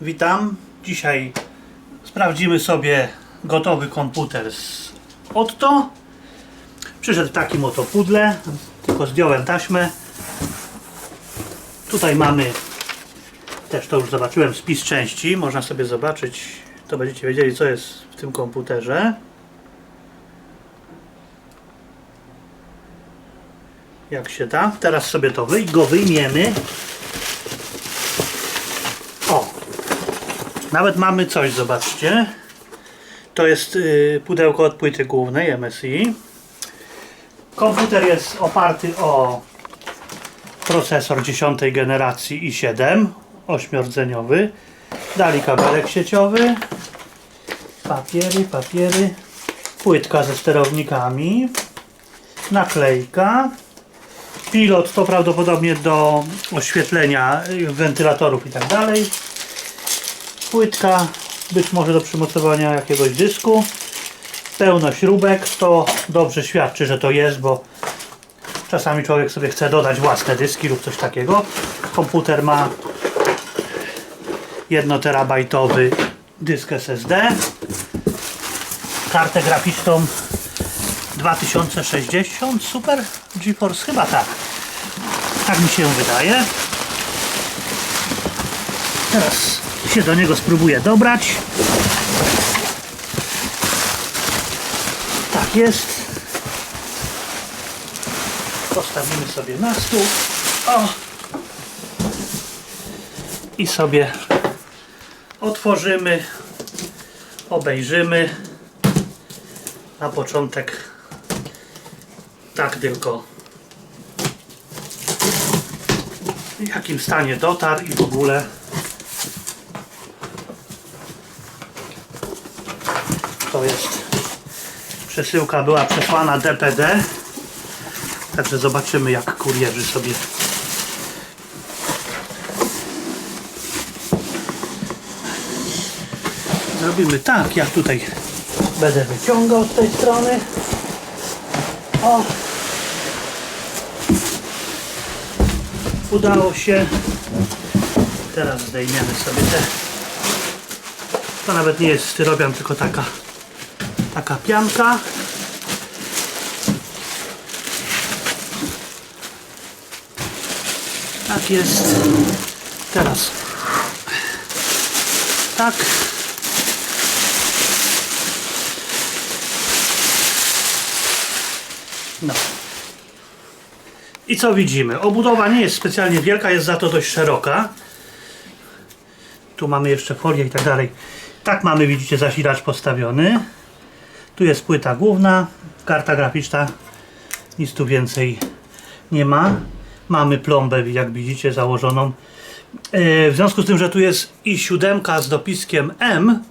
Witam. Dzisiaj sprawdzimy sobie gotowy komputer z Otto. Przyszedł w takim oto pudle, tylko zdjąłem taśmę. Tutaj mamy, też to już zobaczyłem, spis części. Można sobie zobaczyć, to będziecie wiedzieli co jest w tym komputerze. Jak się da. Teraz sobie to wyj go wyjmiemy. Nawet mamy coś, zobaczcie. To jest y, pudełko od płyty głównej MSI. Komputer jest oparty o procesor 10 generacji i7 ośmiordzeniowy. Dali kabelek sieciowy. Papiery, papiery. Płytka ze sterownikami. Naklejka. Pilot to prawdopodobnie do oświetlenia y, wentylatorów i tak dalej. Płytka być może do przymocowania jakiegoś dysku. Pełno śrubek, to dobrze świadczy, że to jest, bo czasami człowiek sobie chce dodać własne dyski lub coś takiego. Komputer ma 1 terabajtowy dysk SSD, kartę graficzną 2060 Super GeForce chyba tak. Tak mi się wydaje. Teraz się do niego spróbuję dobrać. Tak jest. Postawimy sobie na stół. O. I sobie otworzymy, obejrzymy. Na początek tak tylko w jakim stanie dotarł i w ogóle to jest przesyłka była przesłana DPD także zobaczymy jak kurierzy sobie. Zrobimy tak ja tutaj będę wyciągał z tej strony. O! Udało się. Teraz zdejmiemy sobie te. To nawet nie jest styropian tylko taka taka pianka tak jest teraz tak no i co widzimy? Obudowa nie jest specjalnie wielka, jest za to dość szeroka. Tu mamy jeszcze folię i tak dalej. Tak mamy, widzicie, zasilacz postawiony. Tu jest płyta główna, karta graficzna. Nic tu więcej nie ma. Mamy plombę, jak widzicie, założoną. E, W związku z tym, że tu jest i siódemka z dopiskiem M,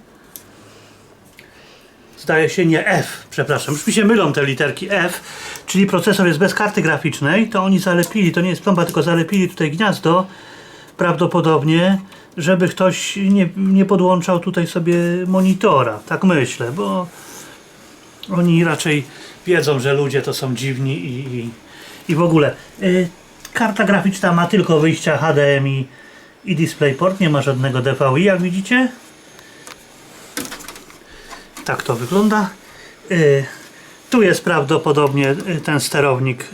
zdaje się nie F, przepraszam, już mi się mylą te literki F, czyli procesor jest bez karty graficznej, to oni zalepili, to nie jest plomba, tylko zalepili tutaj gniazdo, prawdopodobnie, żeby ktoś nie, nie podłączał tutaj sobie monitora, tak myślę, bo oni raczej wiedzą, że ludzie to są dziwni i, i, i w ogóle. Y, karta graficzna ma tylko wyjścia HDMI i DisplayPort, nie ma żadnego DVI, jak widzicie. Tak to wygląda. Y, tu jest prawdopodobnie y, ten sterownik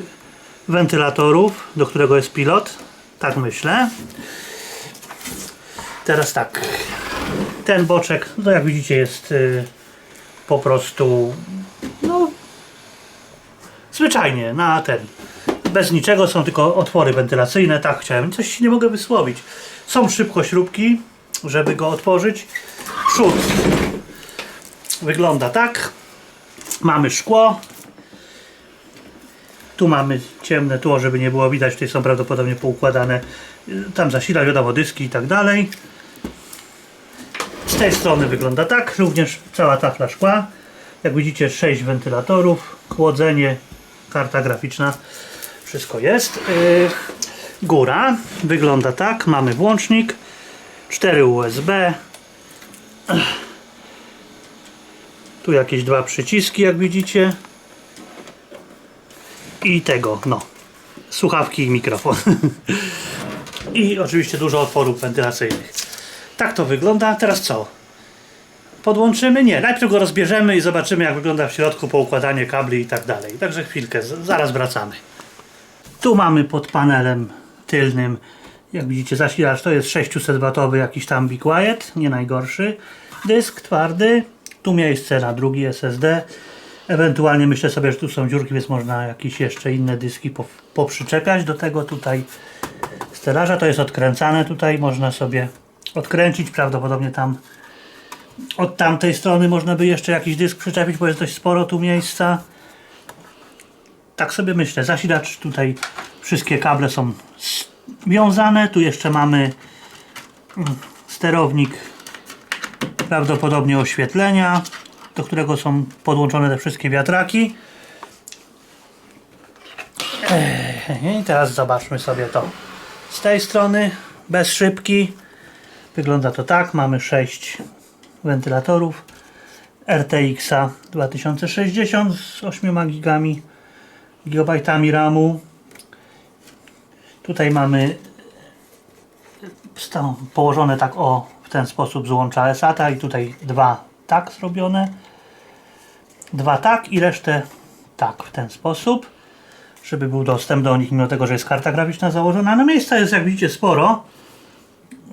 wentylatorów, do którego jest pilot. Tak myślę. Teraz tak. Ten boczek, no jak widzicie, jest y, po prostu zwyczajnie na ten. Bez niczego są tylko otwory wentylacyjne, tak chciałem. Coś nie mogę wysłowić. Są szybkośrubki, żeby go otworzyć. Przód wygląda tak. Mamy szkło. Tu mamy ciemne tło, żeby nie było widać. Tutaj są prawdopodobnie poukładane. y, Tam zasilać, wiadomo, dyski i tak dalej. Z tej strony wygląda tak. Również cała tafla szkła. Jak widzicie, 6 wentylatorów, chłodzenie, karta graficzna. Wszystko jest. Yy, góra wygląda tak. Mamy włącznik. 4 USB. Tu jakieś dwa przyciski, jak widzicie. I tego, no. Słuchawki i mikrofon. I oczywiście dużo otworów wentylacyjnych. Tak to wygląda. Teraz co? Podłączymy? Nie. Najpierw go rozbierzemy i zobaczymy jak wygląda w środku poukładanie kabli i tak dalej. Także chwilkę, zaraz wracamy. Tu mamy pod panelem tylnym, jak widzicie zasilacz to jest 600W jakiś tam Be Quiet, nie najgorszy. Dysk twardy, tu miejsce na drugi SSD. Ewentualnie myślę sobie, że tu są dziurki, więc można jakieś jeszcze inne dyski po, poprzyczepiać do tego tutaj stelaża. To jest odkręcane tutaj, można sobie odkręcić, prawdopodobnie tam od tamtej strony można by jeszcze jakiś dysk przyczepić, bo jest dość sporo tu miejsca. Tak sobie myślę, zasilacz tutaj, wszystkie kable są wiązane, tu jeszcze mamy mm, sterownik prawdopodobnie oświetlenia, do którego są podłączone te wszystkie wiatraki. I teraz zobaczmy sobie to z tej strony, bez szybki. Wygląda to tak, mamy 6 wentylatorów RTX 2060 z 8 gigami, gigabajtami RAMu. Tutaj mamy sta- położone tak o w ten sposób złącza SATA i tutaj dwa tak zrobione. Dwa tak i resztę tak w ten sposób, żeby był dostęp do nich, mimo tego, że jest karta graficzna założona. No miejsca jest jak widzicie sporo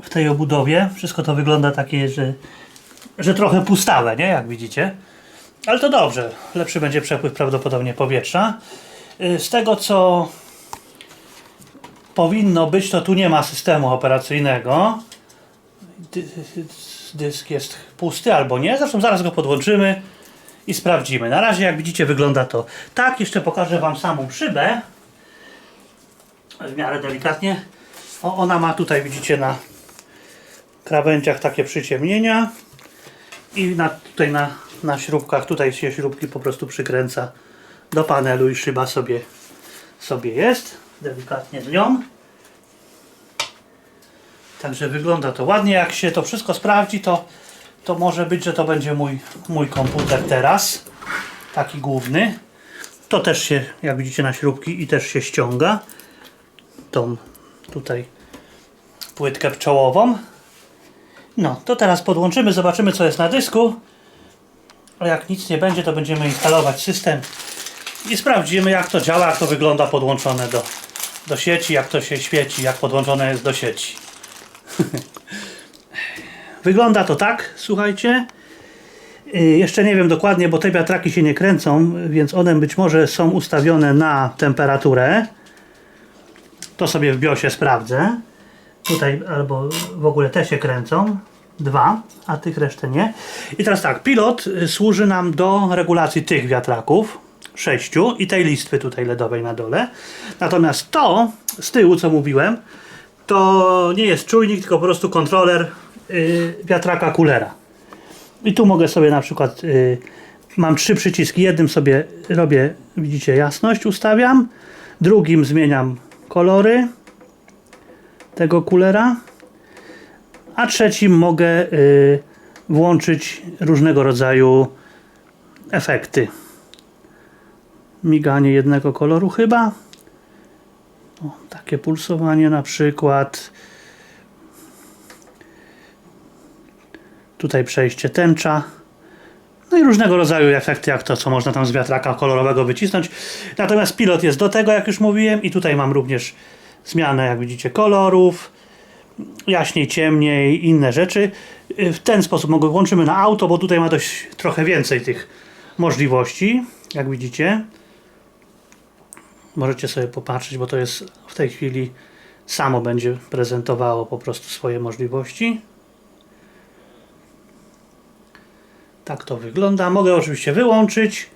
w tej obudowie. Wszystko to wygląda takie, że, że trochę pustawe, nie? Jak widzicie. Ale to dobrze. Lepszy będzie przepływ prawdopodobnie powietrza. Y, Z tego co powinno być, to tu nie ma systemu operacyjnego. Dy- Dysk jest pusty albo nie. Zresztą zaraz go podłączymy i sprawdzimy. Na razie, jak widzicie, wygląda to tak. Jeszcze pokażę Wam samą szybę. W miarę delikatnie. O, ona ma tutaj, widzicie, na krawędziach takie przyciemnienia. I na, tutaj na, na śrubkach, tutaj się śrubki po prostu przykręca do panelu i szyba sobie, sobie jest. Delikatnie z nią. Także wygląda to ładnie. Jak się to wszystko sprawdzi, to, to może być, że to będzie mój, mój komputer teraz. Taki główny. To też się, jak widzicie, na śrubki i też się ściąga. Tą tutaj płytkę czołową. No, to teraz podłączymy, zobaczymy co jest na dysku. A jak nic nie będzie, to będziemy instalować system i sprawdzimy jak to działa, jak to wygląda podłączone do, do sieci, jak to się świeci, jak podłączone jest do sieci. Wygląda to tak, słuchajcie. Y, Jeszcze nie wiem dokładnie, bo te wiatraki się nie kręcą, więc one być może są ustawione na temperaturę. To sobie w BIOSie sprawdzę. Tutaj albo w ogóle te się kręcą. Dwa, a tych resztę nie. I teraz tak, pilot y, służy nam do regulacji tych wiatraków. Sześciu i tej listwy tutaj LEDowej na dole. Natomiast to z tyłu, co mówiłem, to nie jest czujnik, tylko po prostu kontroler y, wiatraka kulera. I tu mogę sobie na przykład, y, mam trzy przyciski, jednym sobie robię, widzicie, jasność ustawiam, drugim zmieniam kolory tego kulera, a trzecim mogę y, włączyć różnego rodzaju efekty. Miganie jednego koloru chyba. O, takie pulsowanie na przykład. Tutaj przejście tęcza. No i różnego rodzaju efekty, jak to, co można tam z wiatraka kolorowego wycisnąć. Natomiast pilot jest do tego, jak już mówiłem, i tutaj mam również zmianę, jak widzicie, kolorów, jaśniej, ciemniej, inne rzeczy. W ten sposób mogę włączymy na auto, bo tutaj ma dość trochę więcej tych możliwości, jak widzicie. Możecie sobie popatrzeć, bo to jest w tej chwili samo będzie prezentowało po prostu swoje możliwości. Tak to wygląda. Mogę oczywiście wyłączyć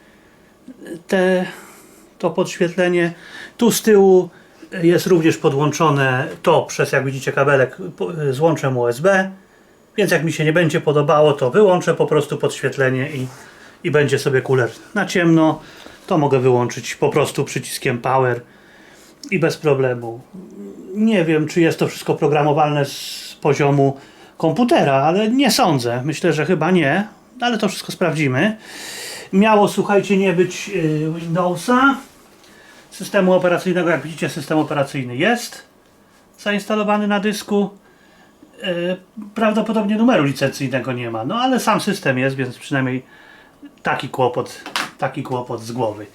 te, to podświetlenie. Tu z tyłu jest również podłączone to przez, jak widzicie, kabelek z łączem USB. Więc jak mi się nie będzie podobało, to wyłączę po prostu podświetlenie i, i będzie sobie kuler na ciemno. To mogę wyłączyć po prostu przyciskiem Power i bez problemu. Nie wiem, czy jest to wszystko programowalne z poziomu komputera, ale nie sądzę. Myślę, że chyba nie, ale to wszystko sprawdzimy. Miało, słuchajcie, nie być yy, Windowsa. Systemu operacyjnego, jak widzicie, system operacyjny jest zainstalowany na dysku. E, Prawdopodobnie numeru licencyjnego nie ma, no ale sam system jest, więc przynajmniej taki kłopot, taki kłopot z głowy.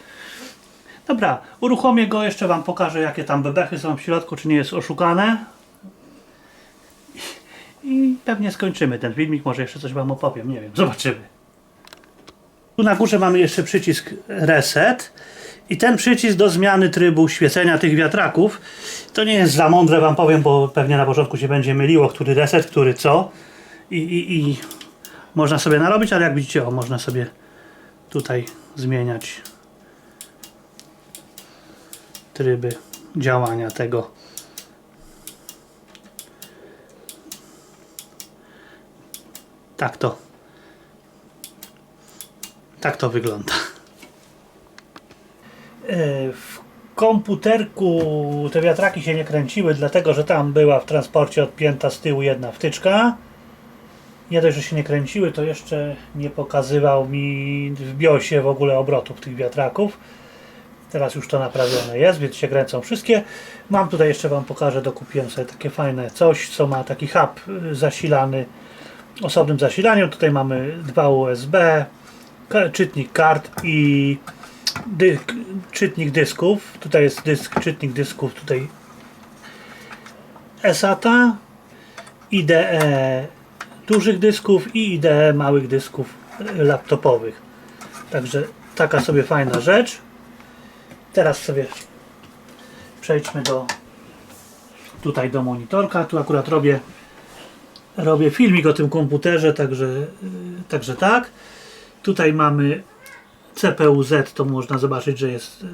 Dobra, uruchomię go, jeszcze Wam pokażę jakie tam bebechy są w środku, czy nie jest oszukane. I pewnie skończymy ten filmik, może jeszcze coś Wam opowiem, nie wiem, zobaczymy. Tu na górze mamy jeszcze przycisk reset i ten przycisk do zmiany trybu świecenia tych wiatraków to nie jest za mądre wam powiem, bo pewnie na początku się będzie myliło, który reset, który co. I, i, i można sobie narobić, ale jak widzicie, o, można sobie tutaj zmieniać tryby działania tego. Tak to. Tak to wygląda. E, W komputerku te wiatraki się nie kręciły, dlatego że tam była w transporcie odpięta z tyłu jedna wtyczka. Nie dość, że się nie kręciły, to jeszcze nie pokazywał mi w BIOSie w ogóle obrotów tych wiatraków. Teraz już to naprawione jest, więc się kręcą wszystkie. Mam tutaj jeszcze Wam pokażę, dokupiłem sobie takie fajne coś, co ma taki hub zasilany osobnym zasilaniem. Tutaj mamy dwa USB, czytnik kart i dysk, czytnik dysków. Tutaj jest dysk, czytnik dysków, tutaj SATA, IDE dużych dysków i IDE małych dysków laptopowych. Także taka sobie fajna rzecz. Teraz sobie przejdźmy do tutaj do monitorka. Tu akurat robię robię filmik o tym komputerze, także, także tak. Tutaj mamy CPU-Z, to można zobaczyć, że jest y,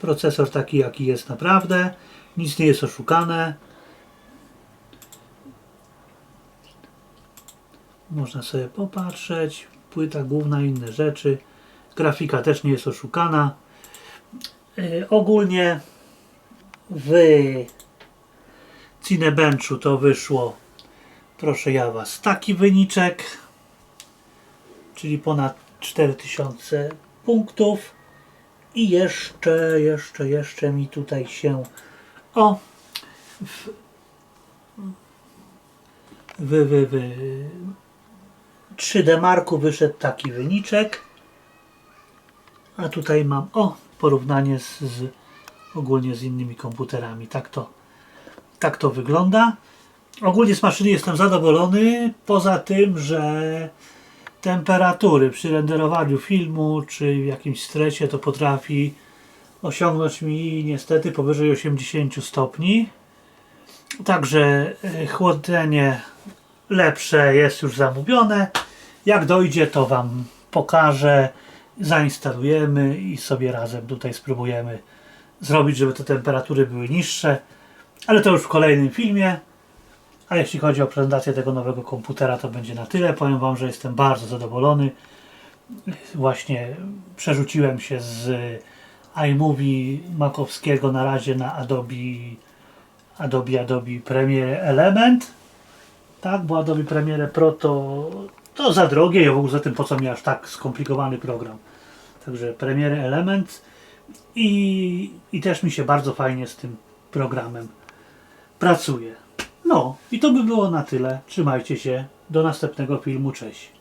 procesor taki, jaki jest naprawdę. Nic nie jest oszukane. Można sobie popatrzeć. Płyta główna, inne rzeczy. Grafika też nie jest oszukana. Y, ogólnie w Cinebenchu to wyszło Proszę ja Was, taki wyniczek, czyli ponad 4000 punktów. I jeszcze, jeszcze, jeszcze mi tutaj się o w, w, w, w 3D Marku wyszedł taki wyniczek. A tutaj mam o porównanie z, z ogólnie z innymi komputerami. Tak to tak to wygląda. Ogólnie z maszyny jestem zadowolony, poza tym, że temperatury przy renderowaniu filmu czy w jakimś stresie to potrafi osiągnąć mi niestety powyżej 80 stopni. Także e, chłodzenie lepsze jest już zamówione. Jak dojdzie to Wam pokażę, zainstalujemy i sobie razem tutaj spróbujemy zrobić, żeby te temperatury były niższe. Ale to już w kolejnym filmie. A jeśli chodzi o prezentację tego nowego komputera, to będzie na tyle. Powiem Wam, że jestem bardzo zadowolony. Właśnie przerzuciłem się z iMovie makowskiego na razie na Adobe Adobe, Adobe Premiere Element. Tak, bo Adobe Premiere Pro to, to za drogie i w ogóle za tym po co mi aż tak skomplikowany program. Także Premiere Element i, i też mi się bardzo fajnie z tym programem pracuje. No i to by było na tyle. Trzymajcie się. Do następnego filmu. Cześć.